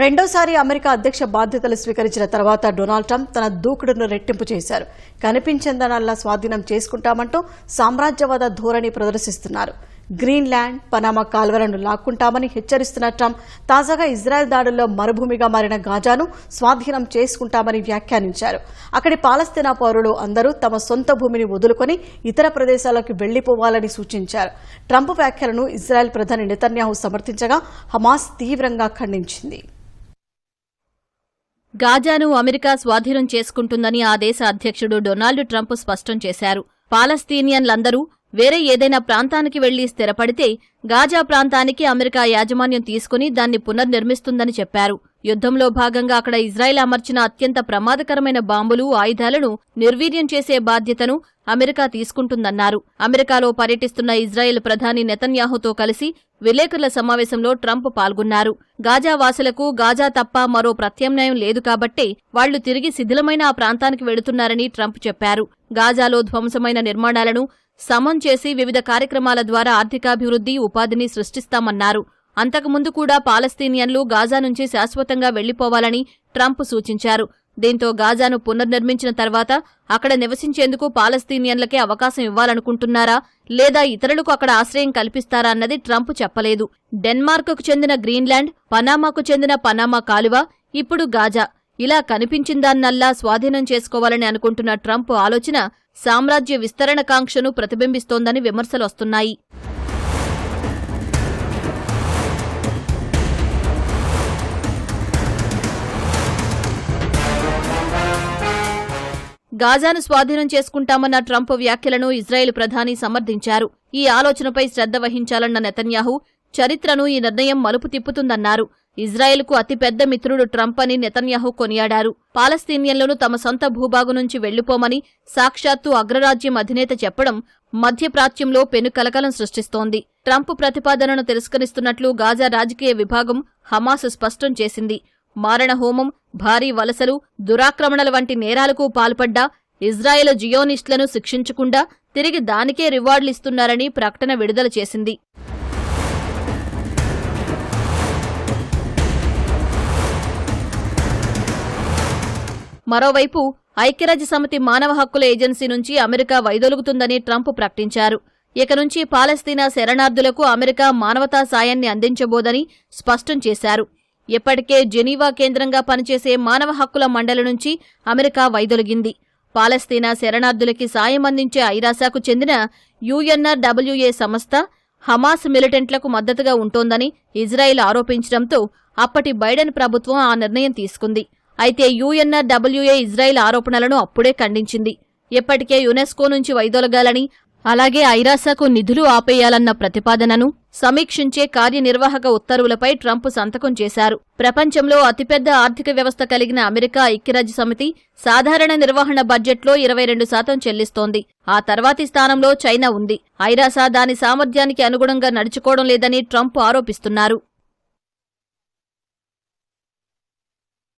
రెండోసారి అమెరికా అధ్యక్ష బాధ్యతలు స్వీకరించిన తర్వాత డొనాల్డ్ ట్రంప్ తన దూకుడును రెట్టింపు చేశారు. కనిపించిందనల్లా స్వాధీనం చేసుకుంటామంటూ సామ్రాజ్యవాద ధోరణి ప్రదర్శిస్తున్నారు. గ్రీన్లాండ్ పనామా కాల్వలను లాక్కుంటామని హెచ్చరిస్తున్న ట్రంప్ తాజాగా ఇజ్రాయెల్ దాడుల్లో మరుభూమిగా మారిన గాజాను స్వాధీనం చేసుకుంటామని వ్యాఖ్యానించారు. అక్కడి పాలస్తీనా పౌరులు అందరూ తమ సొంత భూమిని వదులుకొని ఇతర ప్రదేశాలకు వెళ్ళిపోవాలని సూచించారు. ట్రంప్ వ్యాఖ్యలను ఇజ్రాయెల్ ప్రధాని నెతన్యాహు సమర్థించగా హమాస్ తీవ్రంగా ఖండించింది. గాజాను అమెరికా స్వాధీనం చేసుకుంటుందని ఆ దేశ అధ్యక్షుడు డొనాల్డ్ ట్రంప్ స్పష్టం చేశారు. పాలస్తీనియన్లందరూ వేరే ఏదైనా ప్రాంతానికి వెళ్ళి స్థిరపడితే గాజా ప్రాంతానికి అమెరికా యాజమాన్యం తీసుకుని దాన్ని పునర్నిర్మిస్తుందని చెప్పారు. యుద్ధంలో భాగంగా అక్కడ ఇజ్రాయెల్ అమర్చిన అత్యంత ప్రమాదకరమైన బాంబులు ఆయుధాలను నిర్వీర్యం చేసే బాధ్యతను అమెరికా తీసుకుంటుందన్నారు. అమెరికాలో పర్యటిస్తున్న ఇజ్రాయెల్ ప్రధాని నెతన్యాహుతో కలిసి విలేకరుల సమావేశంలో ట్రంప్ పాల్గొన్నారు. గాజా వాసులకు గాజా తప్ప మరో ప్రత్యామ్నాయం లేదు కాబట్టే వాళ్ళు తిరిగి శిథిలమైన ఆ ప్రాంతానికి వెళుతున్నారని ట్రంప్ చెప్పారు. గాజాలో ధ్వంసమైన నిర్మాణాలను సమం చేసి వివిధ కార్యక్రమాల ద్వారా ఆర్థికాభివృద్ధి ఉపాధిని సృష్టిస్తామన్నారు. అంతకుముందు కూడా పాలస్తీనియన్లు గాజా నుంచి శాశ్వతంగా వెళ్ళిపోవాలని ట్రంప్ సూచించారు. దీంతో గాజాను పునర్నిర్మించిన తర్వాత అక్కడ నివసించేందుకు పాలస్తీనియన్లకే అవకాశం ఇవ్వాలనుకుంటున్నారా లేదా ఇతరులకు అక్కడ ఆశ్రయం కల్పిస్తారా అన్నది ట్రంప్ చెప్పలేదు. డెన్మార్క్కు చెందిన గ్రీన్లాండ్ పనామాకు చెందిన పనామా కాలువ ఇప్పుడు గాజా. ఇలా కనిపించిందాన్నల్లా స్వాధీనం చేసుకోవాలని అనుకుంటున్న ట్రంప్ ఆలోచన సామ్రాజ్య విస్తరణ కాంక్షను ప్రతిబింబిస్తోందని విమర్శలొస్తున్నాయి గాజాను స్వాధీనం చేసుకుంటామన్న ట్రంప్ వ్యాఖ్యలను ఇజ్రాయెల్ ప్రధాని సమర్థించారు. ఈ ఆలోచనపై శ్రద్ధ వహించాలన్న నెతన్యాహు చరిత్రను ఈ నిర్ణయం మలుపు తిప్పుతుందన్నారు. ఇజ్రాయెల్కు అతిపెద్ద మిత్రుడు ట్రంప్ అని నెతన్యాహు కొనియాడారు. పాలస్తీనియన్లను తమ సొంత భూభాగు నుంచి వెళ్ళిపోమని సాక్షాత్తు అగ్రరాజ్యం అధినేత చెప్పడం మధ్యప్రాచ్యంలో పెనుకలకలం సృష్టిస్తోంది. ట్రంప్ ప్రతిపాదనను తిరస్కరిస్తున్నట్లు గాజా రాజకీయ విభాగం హమాస్ స్పష్టం చేసింది. మారణహోమం భారీ వలసలు దురాక్రమణల వంటి నేరాలకు పాల్పడ్డ ఇజ్రాయెల్ జియోనిస్టులను శిక్షించకుండా తిరిగి దానికే రివార్డులిస్తున్నారని ప్రకటన విడుదల చేసింది. మరోవైపు ఐక్యరాజ్య సమితి మానవ హక్కుల ఏజెన్సీ నుంచి అమెరికా వైదొలుగుతుందని ట్రంప్ ప్రకటించారు. ఇక నుంచి పాలస్తీనా శరణార్థులకు అమెరికా మానవతా సాయాన్ని అందించబోదని స్పష్టం చేశారు. ఇప్పటికే జెనీవా కేంద్రంగా పనిచేసే మానవ హక్కుల మండలి నుంచి అమెరికా వైదొలిగింది. పాలస్తీనా శరణార్థులకి సాయం అందించే ఐరాసాకు చెందిన యుఎన్ఆర్డబ్ల్యూఏ సంస్థ హమాస్ మిలిటెంట్లకు మద్దతుగా ఉంటోందని ఇజ్రాయెల్ ఆరోపించడంతో అప్పటి బైడెన్ ప్రభుత్వం ఆ నిర్ణయం తీసుకుంది. అయితే యుఎన్ఆర్డబ్ల్యూఏ ఇజ్రాయెల్ ఆరోపణలను అప్పుడే ఖండించింది. ఇప్పటికే యునెస్కో నుంచి వైదొలగాలని అలాగే ఐరాసాకు నిధులు ఆపేయాలన్న ప్రతిపాదనను సమీక్షించే కార్యనిర్వాహక ఉత్తర్వులపై ట్రంప్ సంతకం చేశారు. ప్రపంచంలో అతిపెద్ద ఆర్థిక వ్యవస్థ కలిగిన అమెరికా ఐక్యరాజ్య సమితి సాధారణ నిర్వహణ బడ్జెట్లో ఇరవై రెండు శాతం చెల్లిస్తోంది. ఆ తర్వాతి స్థానంలో చైనా ఉంది. ఐరాసా దాని సామర్థ్యానికి అనుగుణంగా నడుచుకోవడం లేదని ట్రంప్ ఆరోపిస్తున్నారు.